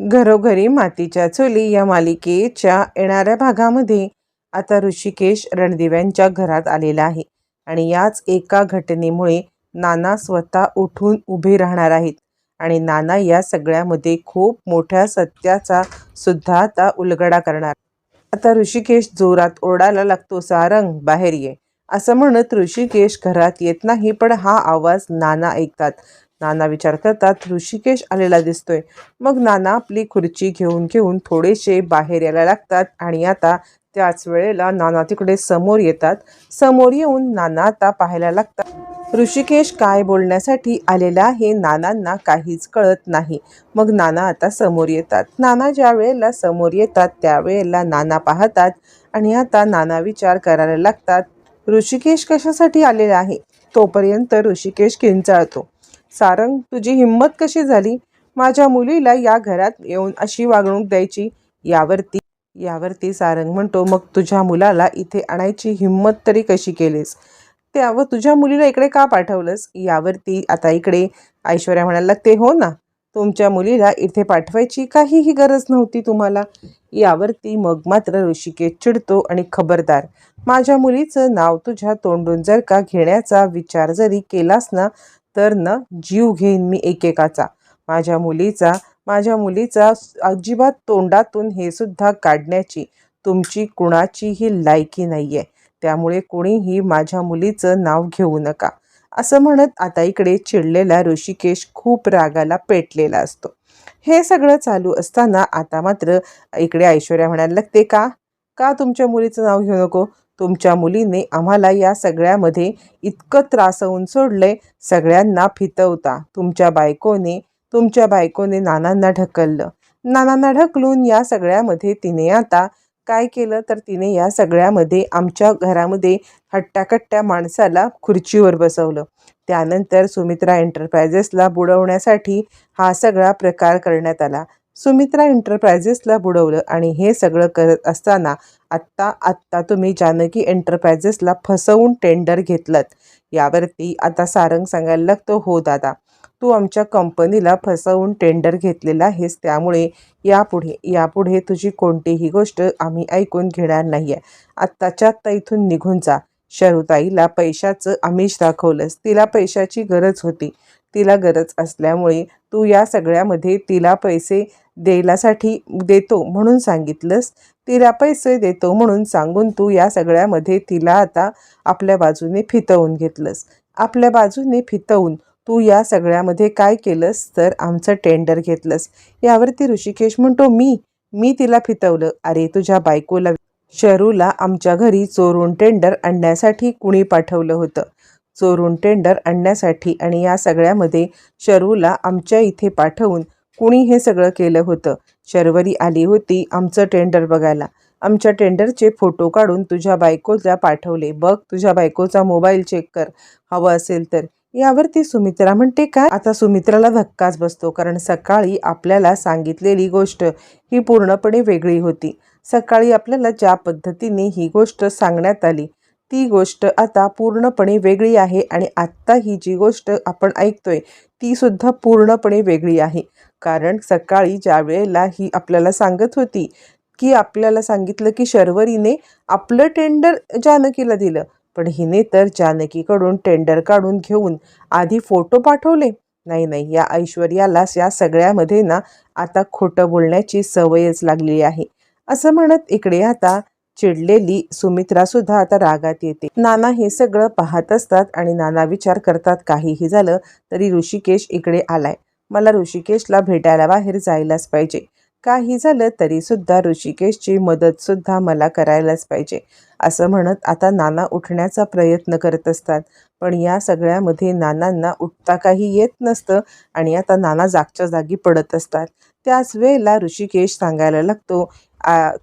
घरोघरी मातीच्या चुली या मालिकेच्या येणाऱ्या भागामध्ये आता ऋषिकेश रणदिव्यांच्या घरात आलेला आहे. आणि याच एका घटनेमुळे नाना स्वतः उठून उभे राहणार आहेत. आणि नाना या सगळ्यामध्ये खूप मोठ्या सत्याचा सुद्धा आता उलगडा करणार. आता ऋषिकेश जोरात ओरडायला लागतो सारंग बाहेर ये. असं म्हणत ऋषिकेश घरात येत नाही पण हा आवाज नाना ऐकतात. नाना विचार करतात ऋषिकेश आलेला दिसतोय. मग नाना आपली खुर्ची घेऊन घेऊन थोडेसे बाहेर यायला लागतात आणि आता त्याच वेळेला नाना तिकडे समोर येतात. समोर येऊन नाना आता पाहायला लागतात. ऋषिकेश काय बोलण्यासाठी आलेला आहे? नानांना काहीच कळत नाही. मग नाना आता समोर येतात. नाना ज्या वेळेला समोर येतात त्यावेळेला नाना पाहतात आणि आता नाना विचार करायला लागतात ऋषिकेश कशासाठी आलेला आहे? तोपर्यंत ऋषिकेश किंचाळतो. सारंग तुझी हिंमत कशी झाली? माझ्या मुलीला या घरात येऊन अशी वागणूक द्यायची? यावरती यावरती सारंग म्हणतो मग तुझ्या मुलाला इथे आणायची हिंमत तरी कशी केलीस? त्यावर तुझ्या मुलीला इकडे का पाठवलंस? यावरती आता इकडे ऐश्वर्या म्हणायला लागते हो ना तुमच्या मुलीला इथे पाठवायची काहीही गरज नव्हती तुम्हाला. यावरती मग मात्र ऋषिकेश चिडतो आणि खबरदार माझ्या मुलीचं नाव तुझ्या तोंडून जर का घेण्याचा विचार जरी केलास ना तर न जीव घेईन मी एकेकाचा. माझ्या मुलीचा माझ्या मुलीचा अजिबात तोंडातून हे सुद्धा काढण्याची तुमची कुणाचीही लायकी नाही आहे त्यामुळे कोणीही माझ्या मुलीचं नाव घेऊ नका. असं म्हणत आता इकडे चिडलेला ऋषिकेश खूप रागाला पेटलेला असतो. हे सगळं चालू असताना आता मात्र इकडे ऐश्वर्या म्हणायला लागते का? का तुमच्या मुलीचं नाव घेऊ नको? तुमच्या मुलीने आम्हाला या सगळ्यामध्ये इतकं त्रासवून सोडले सगळ्यांना फितवता. तुमच्या बायकोने तुमच्या बायकोने नानांना ढकललं. नानांना ढकलून या सगळ्यामध्ये तिने आता काय केलं तर तिने या सगळ्यामध्ये आमच्या घरामध्ये हट्टाकट्ट्या माणसाला खुर्चीवर बसवलं. त्यानंतर सुमित्रा एंटरप्रायजेसला बुडवण्यासाठी हा सगळा प्रकार करण्यात आला. सुमित्रा एंटरप्रायझेसला बुडवलं आणि हे सगळं करत असताना आत्ता आत्ता तुम्ही जानकी एंटरप्राइजेसला फसवून टेंडर घेतलं यावरती आता सारंग सांगायला लागतो हो दादा तू आमच्या कंपनीला फसवून टेंडर घेतलेला आहेस त्यामुळे यापुढे यापुढे तुझी कोणतीही गोष्ट आम्ही ऐकून घेणार नाही आहे आत्ताच्या आत्ता इथून निघून जा. शरुताईला पैशाचं आमिष दाखवलंस. तिला पैशाची गरज होती. तिला गरज असल्यामुळे तू या सगळ्यामध्ये तिला पैसे द्यायलासाठी देतो म्हणून सांगितलंस. तिला पैसे देतो म्हणून सांगून तू या सगळ्यामध्ये तिला आता आपल्या बाजूने फितवून घेतलंस. आपल्या बाजूने फितवून तू या सगळ्यामध्ये काय केलंस तर आमचं टेंडर घेतलंस. यावरती ऋषिकेश म्हणतो मी मी तिला फितवलं. अरे तुझ्या बायकोला शरूला आमच्या घरी चोरून टेंडर आणण्यासाठी कुणी पाठवलं होतं. चोरून टेंडर आणण्यासाठी आणि या सगळ्यामध्ये शरूला आमच्या इथे पाठवून कुणी हे सगळं केलं होतं. शर्वरी आली होती आमचं टेंडर बघायला. आमच्या टेंडरचे फोटो काढून तुझ्या बायकोला पाठवले. बघ तुझ्या बायकोचा मोबाईल चेक कर. हवं असेल तर. यावरती सुमित्रा म्हणते काय? आता सुमित्राला धक्काच बसतो कारण सकाळी आपल्याला सांगितलेली गोष्ट ही पूर्णपणे वेगळी होती. सकाळी आपल्याला ज्या पद्धतीने ही गोष्ट सांगण्यात आली ती गोष्ट आता पूर्णपणे वेगळी आहे आणि आत्ता ही जी गोष्ट आपण ऐकतोय ती सुद्धा पूर्णपणे वेगळी आहे. कारण सकाळी ज्या वेळेला ही आपल्याला सांगत होती की आपल्याला सांगितलं की शर्वरीने आपलं टेंडर जानकीला दिलं पण हिने तर जानकीकडून टेंडर काढून घेऊन आधी फोटो पाठवले. नाही नाही या ऐश्वर्याला या सगळ्यामध्ये ना आता खोटं बोलण्याची सवयच लागलेली आहे. असं म्हणत इकडे आता चिडलेली सुमित्रा सुद्धा आता रागात येते. नाना हे सगळं पाहत असतात आणि नाना विचार करतात काहीही झालं तरी ऋषिकेश इकडे आलाय. मला ऋषिकेशला भेटायला बाहेर जायलाच पाहिजे. काही झालं तरी सुद्धा ऋषिकेशची मदत सुद्धा मला करायलाच पाहिजे. असं म्हणत आता नाना उठण्याचा प्रयत्न करत असतात. पण या सगळ्यामध्ये नानांना उठता काही येत नसतं आणि आता नाना जागच्या जागी पडत असतात. त्याच वेळेला ऋषिकेश सांगायला लागतो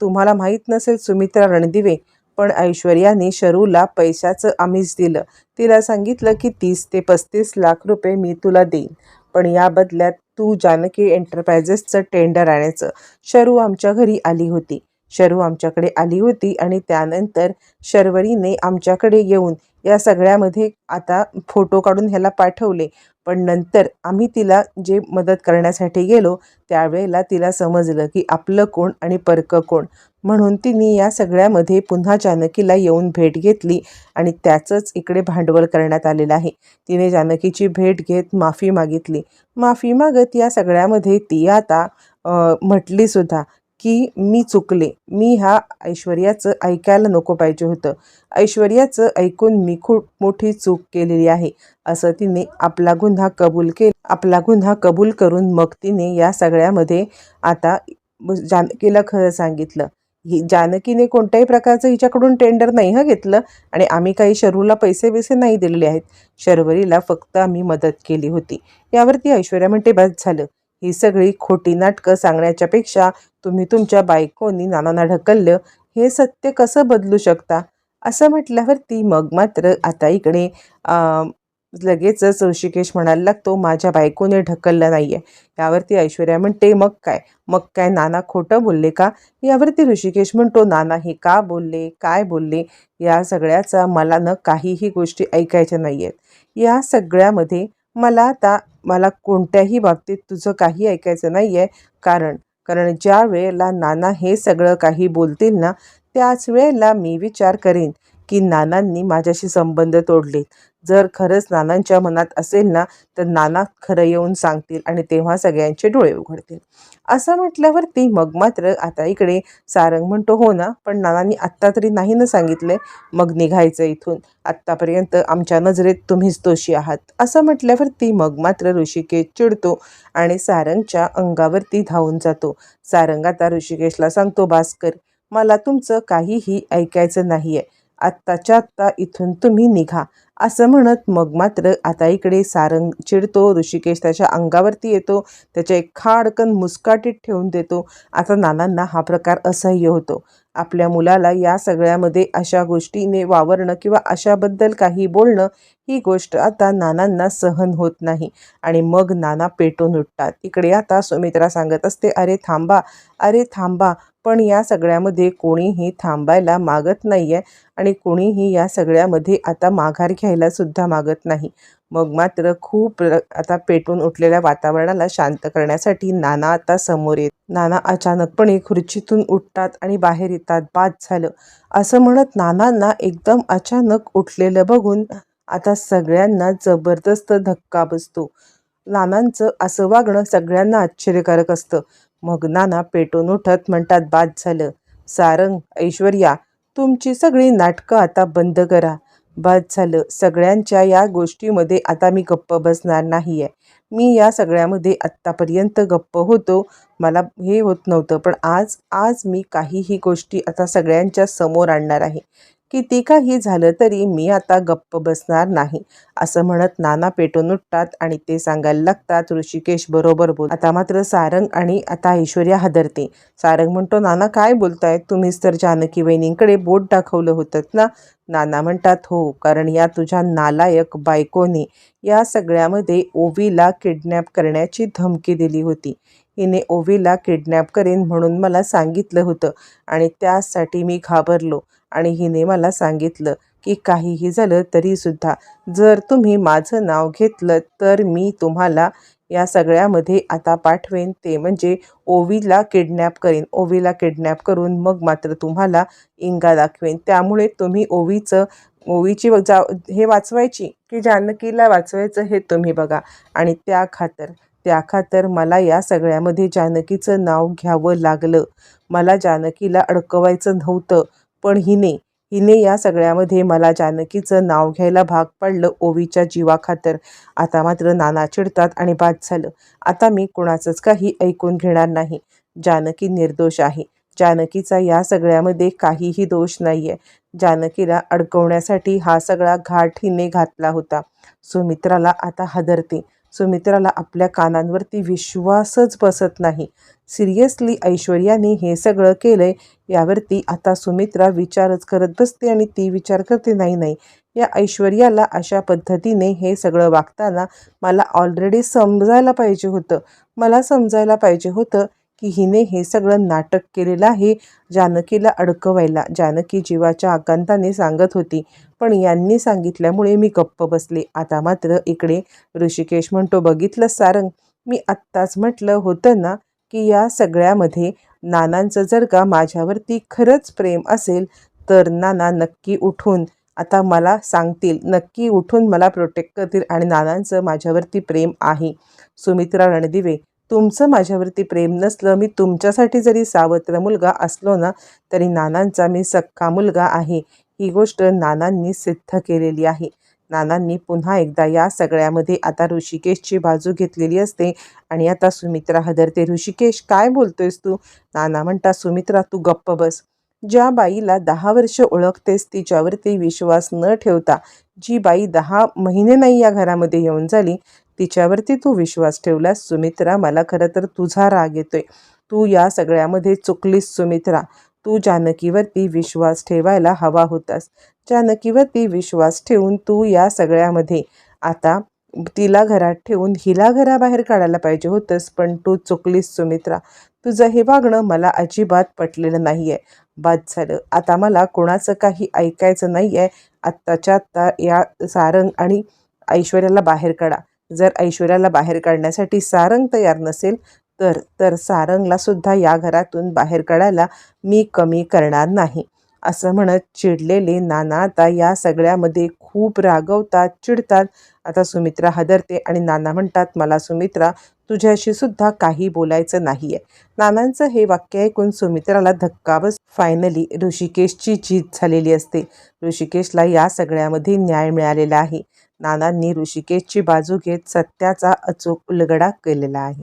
तुम्हाला माहीत नसेल सुमित्रा रणदिवे पण ऐश्वर्याने शरूला पैशाचं आमिष दिलं. तिला सांगितलं की तीस ते पस्तीस लाख रुपये मी तुला देईन. पण या बदल्यात तू जानकी एंटरप्रायझेसचं टेंडर आणायचं. शरू आमच्या घरी आली होती. शरू आमच्याकडे आली होती आणि त्यानंतर शर्वरीने आमच्याकडे येऊन या सगळ्यामध्ये आता फोटो काढून ह्याला पाठवले. पण नंतर आम्ही तिला जे मदत करण्यासाठी गेलो त्यावेळेला तिला समजलं की आपलं कोण आणि परकं कोण. म्हणून तिने या सगळ्यामध्ये पुन्हा जानकीला येऊन भेट घेतली आणि त्याचंच इकडे भांडवल करण्यात आलेलं आहे. तिने जानकीची भेट घेत माफी मागितली. माफी मागत या सगळ्यामध्ये ती आता म्हटलीसुद्धा की मी चुकले. मी ह्या ऐश्वर्याचं ऐकायला नको पाहिजे होतं. ऐश्वर्याचं ऐकून मी खूप मोठी चूक केलेली आहे असं तिने आपला गुन्हा कबूल के आपला गुन्हा कबूल करून मग तिने या सगळ्यामध्ये आता जानकीला खरं सांगितलं. ही जानकीने कोणत्याही प्रकारचं हिच्याकडून टेंडर नाही हं घेतलं आणि आम्ही काही शरूला पैसे बिसे नाही दिलेले आहेत. शर्वरीला फक्त आम्ही मदत केली होती. यावरती ऐश्वर्या म्हणते बस झालं. ही सगळी खोटी नाटकं सांगण्याच्यापेक्षा तुम्ही तुमच्या बायकोनी नानांना ढकललं हे सत्य कसं बदलू शकता? असं म्हटल्यावरती मग मात्र आता इकडे लगेचच ऋषिकेश म्हणायला लागतो माझ्या बायकोने ढकललं नाही आहे यावरती ऐश्वर्या म्हणते मग काय? मग काय नाना खोटं बोलले का? यावरती ऋषिकेश म्हणतो नाना हे का बोलले? काय बोलले? या सगळ्याचा मला न काहीही गोष्टी ऐकायच्या नाही आहेत या सगळ्यामध्ये मला आता मला कोणत्याही बाबतीत तुझं काही ऐकायचं नाही आहे कारण कारण ज्या वेळेला नाना हे सगळं काही बोलतील ना त्याच वेळेला मी विचार करेन. की नानांनी माझ्याशी संबंध तोडलेत. जर खरंच नानांच्या मनात असेल ना तर नाना खरं येऊन सांगतील आणि तेव्हा सगळ्यांचे डोळे उघडतील. असं म्हटल्यावरती मग मात्र आता इकडे सारंग म्हणतो हो ना पण नानांनी आत्ता तरी नाही ना सांगितलंय. मग निघायचं इथून. आत्तापर्यंत आमच्या नजरेत तुम्हीच दोषी आहात. असं म्हटल्यावरती मग मात्र ऋषिकेश चिडतो आणि सारंगच्या अंगावरती धावून जातो. सारंग आता ऋषिकेशला सांगतो भास्कर मला तुमचं काहीही ऐकायचं नाही आहे आत्ताच्या आत्ता इथून तुम्ही निघा. असं म्हणत मग मात्र आता इकडे सारंग चिडतो ऋषिकेश त्याच्या अंगावरती येतो त्याच्या एक खाडकन मुस्काटीत ठेवून देतो. आता नानांना हा प्रकार असह्य होतो. आपल्या मुलाला या सगळ्यामध्ये अशा गोष्टीने वावरणं किंवा अशाबद्दल काही बोलणं ही गोष्ट आता नानांना सहन होत नाही. आणि मग नाना पेटून उठतात. इकडे आता सुमित्रा सांगत असते अरे थांबा अरे थांबा पण या सगळ्यामध्ये कोणीही थांबायला मागत नाही आहे आणि कोणीही या सगळ्यामध्ये आता माघार घ्यायलासुद्धा मागत नाही. मग मात्र खूप आता पेटून उठलेल्या वातावरणाला शांत करण्यासाठी नाना आता समोर येत नाना अचानकपणे खुर्चीतून उठतात आणि बाहेर येतात. बाद झालं. असं म्हणत नानांना एकदम अचानक उठलेलं बघून आता सगळ्यांना जबरदस्त धक्का बसतो. नानांचं असं वागणं सगळ्यांना आश्चर्यकारक असतं. मग नाना पेटून उठत म्हणतात बाद झालं. सारंग ऐश्वर्या तुमची सगळी नाटकं आता बंद करा. बाद झालं. सगळ्यांच्या या गोष्टीमध्ये आता मी गप्प बसणार नाही आहे मी या सगळ्यामध्ये आत्तापर्यंत गप्प होतो. मला हे होत नव्हतं. पण आज आज मी काहीही गोष्टी आता सगळ्यांच्या समोर आणणार आहे. किती काही झालं तरी मी आता गप्प बसणार नाही असं म्हणत नाना पेटून उठतात आणि ते सांगायला लागतात ऋषिकेश बरोबर बोल. आता मात्र सारंग आणि आता ऐश्वर्या हदरते. सारंग म्हणतो नाना काय बोलताय? तुम्हीच तर जानकी वहिनींकडे बोट दाखवलं होतं ना? नाना म्हणतात हो कारण या तुझ्या नालायक बायकोने या सगळ्यामध्ये ओवीला किडनॅप करण्याची धमकी दिली होती. हिने ओवीला किडनॅप करेन म्हणून मला सांगितलं होतं आणि त्यासाठी मी घाबरलो. आणि हिने मला सांगितलं की काहीही झालं तरीसुद्धा जर तुम्ही माझं नाव घेतलं तर मी तुम्हाला या सगळ्यामध्ये आता पाठवेन. ते म्हणजे ओवीला किडनॅप करेन. ओवीला किडनॅप करून मग मात्र तुम्हाला इंगा दाखवेन. त्यामुळे तुम्ही ओवीचं ओवीची व- जा हे वाचवायची की जानकीला वाचवायचं हे तुम्ही बघा. आणि त्या खातर त्या खातर मला या सगळ्यामध्ये जानकीचं नाव घ्यावं लागलं. मला जानकीला अडकवायचं नव्हतं. पण हिने हिने या सगळ्यामध्ये मला जानकीचं नाव घ्यायला भाग पडलं ओवीच्या जीवाखातर. आता मात्र नाना चिडतात आणि बाद झालं. आता मी कुणाचंच काही ऐकून घेणार नाही. जानकी निर्दोष आहे. जानकीचा या सगळ्यामध्ये काहीही दोष नाही आहे जानकीला अडकवण्यासाठी हा सगळा घाट हिने घातला होता. सुमित्राला आता हदरते. सुमित्राला आपल्या कानांवरती विश्वासच बसत नाही. सिरियसली ऐश्वर्याने हे सगळं केलंय यावरती आता सुमित्रा विचारच करत बसते आणि ती विचार करते नाही नाही या ऐश्वर्याला अशा पद्धतीने हे सगळं वागताना मला ऑलरेडी समजायला पाहिजे होतं. मला समजायला पाहिजे होतं की हिने हे सगळं नाटक केलेलं आहे जानकीला अडकवायला. जानकी जीवाच्या आकांताने सांगत होती पण यांनी सांगितल्यामुळे मी गप्प बसले. आता मात्र इकडे ऋषिकेश म्हणतो बघितलं सारंग मी आत्ताच म्हटलं होतं ना की या सगळ्यामध्ये नानांचं जर का माझ्यावरती खरंच प्रेम असेल तर नाना नक्की उठून आता मला सांगतील नक्की उठून मला प्रोटेक्ट करतील आणि नानांचं माझ्यावरती प्रेम आहे. सुमित्रा रणदिवे तुमचं माझ्यावरती प्रेम नसलं मी तुमच्यासाठी जरी सावत्र मुलगा असलो ना तरी नानांचा मी सख्खा मुलगा आहे. ही गोष्ट नानांनी सिद्ध केलेली आहे. नानांनी पुन्हा एकदा या सगळ्यामध्ये आता ऋषिकेशची बाजू घेतलेली असते. आणि आता सुमित्रा हदरते ऋषिकेश काय बोलतोयस तू? नाना म्हणता सुमित्रा तू गप्प बस. ज्या बाईला दहा वर्ष ओळखतेस तिच्यावरती विश्वास न ठेवता जी बाई दहा महिने नाही या घरामध्ये येऊन झाली तिच्यावरती तू विश्वास ठेवलास सुमित्रा मला खरं तर तुझा राग येतोय. तू या सगळ्यामध्ये चुकलीस सुमित्रा. तू जानकीवरती विश्वास ठेवायला हवा होतास. जानकीवरती विश्वास ठेवून तू या सगळ्यामध्ये आता तिला घरात ठेवून हिला घराबाहेर काढायला पाहिजे होतंस पण तू चुकलीस सुमित्रा. तुझं हे वागणं मला अजिबात पटलेलं नाही आहे बाद झालं. आता मला कोणाचं काही ऐकायचं नाही आहे आत्ताच्या आत्ता या सारंग आणि ऐश्वर्याला बाहेर काढा. जर ऐश्वर्याला बाहेर काढण्यासाठी सारंग तयार नसेल तर तर सारंगला सुद्धा या घरातून बाहेर काढायला मी कमी करणार नाही. असं म्हणत चिडलेले नाना आता या सगळ्यामध्ये खूप रागवतात चिडतात. आता सुमित्रा हदरते आणि नाना म्हणतात मला सुमित्रा तुझ्याशी सुद्धा काही बोलायचं नाही आहे नानांचं हे वाक्य ऐकून सुमित्राला धक्का बस फायनली ऋषिकेशची जीत झालेली असते. ऋषिकेशला या सगळ्यामध्ये न्याय मिळालेला आहे. नानांनी ऋषिकेशची बाजू घेत सत्याचा अचूक उलगडा केलेला आहे.